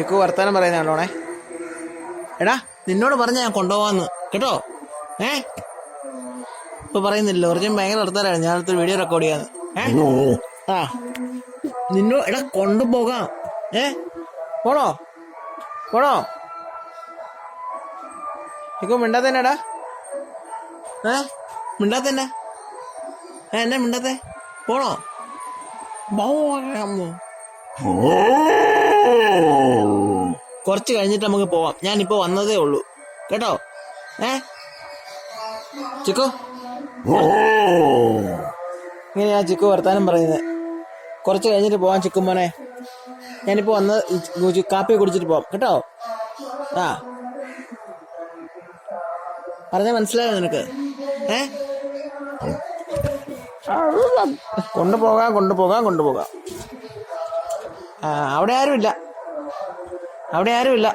ചിക്കു വർത്താനം കണ്ടോണേ എടാ നിന്നോട് പറഞ്ഞ ഞാൻ കൊണ്ടുപോവാന്ന്. കേട്ടോ? ഏ? ഇപ്പൊ പറയുന്നില്ല ഒറിജിൻ ഭയങ്കര വർത്താനാണ്. ഞാനടുത്ത് വീഡിയോ റെക്കോർഡ് ചെയ്യാന്ന്. ഏ? ആ. നിന്നോ എടാ കൊണ്ടുപോകാം. ഏ? പോണോ? പോണോ? ചിക്കു മിണ്ടാത്തന്നെടാ ഏ? മിണ്ടാത്തന്നെ. ഏ എന്നെ മിണ്ടാത്തേ? പോണോ? പോകാമോ കുറച്ച് കഴിഞ്ഞിട്ട് നമുക്ക് പോവാം. ഞാനിപ്പോ വന്നതേ ഉള്ളൂ. കേട്ടോ? ഏ? ചിക്കു? ഇങ്ങനെയാ ചിക്കു വർത്താനം പറയുന്നത് കുറച്ച് കഴിഞ്ഞിട്ട് പോവാം ചിക്കു മോനെ. ഞാനിപ്പോ വന്ന് കാപ്പി കുടിച്ചിട്ട് പോവാം. കേട്ടോ? ആ. പറഞ്ഞ മനസ്സിലായോ നിനക്ക്? ഏ? കൊണ്ടുപോകാം കൊണ്ടുപോകാം കൊണ്ടുപോകാം. അവിടെ ആരുമില്ല. അവിടെ ആരുമില്ല.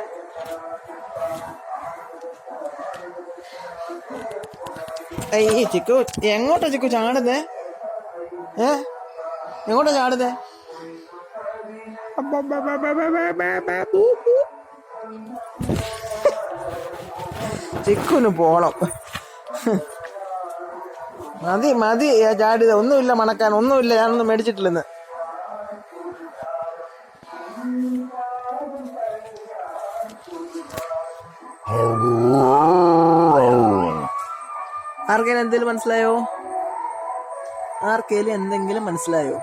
ഈ ചിക്കു എങ്ങോട്ടാ ചിക്കു ചാടുന്നേ? ഏ? എങ്ങോട്ടാ ചാടുന്നേ? ചിക്കുന് പോണം. മതി മതി ചാടിയത്. ഒന്നുമില്ല മണക്കാൻ ഒന്നുമില്ല ഞാനൊന്നും മേടിച്ചിട്ടില്ലെന്ന്. ആർക്കേലും എന്തെങ്കിലും മനസ്സിലായോ? ആർക്കേലും എന്തെങ്കിലും മനസ്സിലായോ?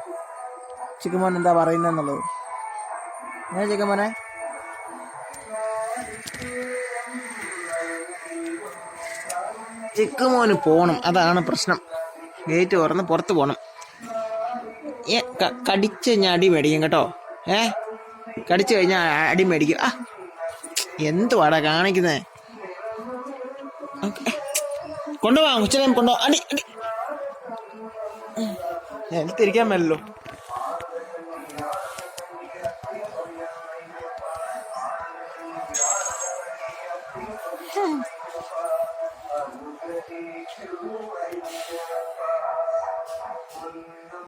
ചിക്കുമോൻ എന്താ പറയുന്നെന്നുള്ളത് ഞാൻ ചിക്കുമോനെ? ചിക്കുമോന് പോണം അതാണ് പ്രശ്നം. ഗേറ്റ് തുറന്ന് പുറത്ത് പോണം. ഏ കടിച്ച് കഴിഞ്ഞാൽ അടി മേടിക്കും കേട്ടോ. ഏ കടിച്ചു കഴിഞ്ഞാൽ അടി മേടിക്കും. ആ എന്തുവാടാ കാണിക്കുന്നേ? കൊണ്ടുപോവാ ഉച്ചനെ കൊണ്ടുപോ അടി അടി. തിരിക്കാൻ മേലല്ലോ.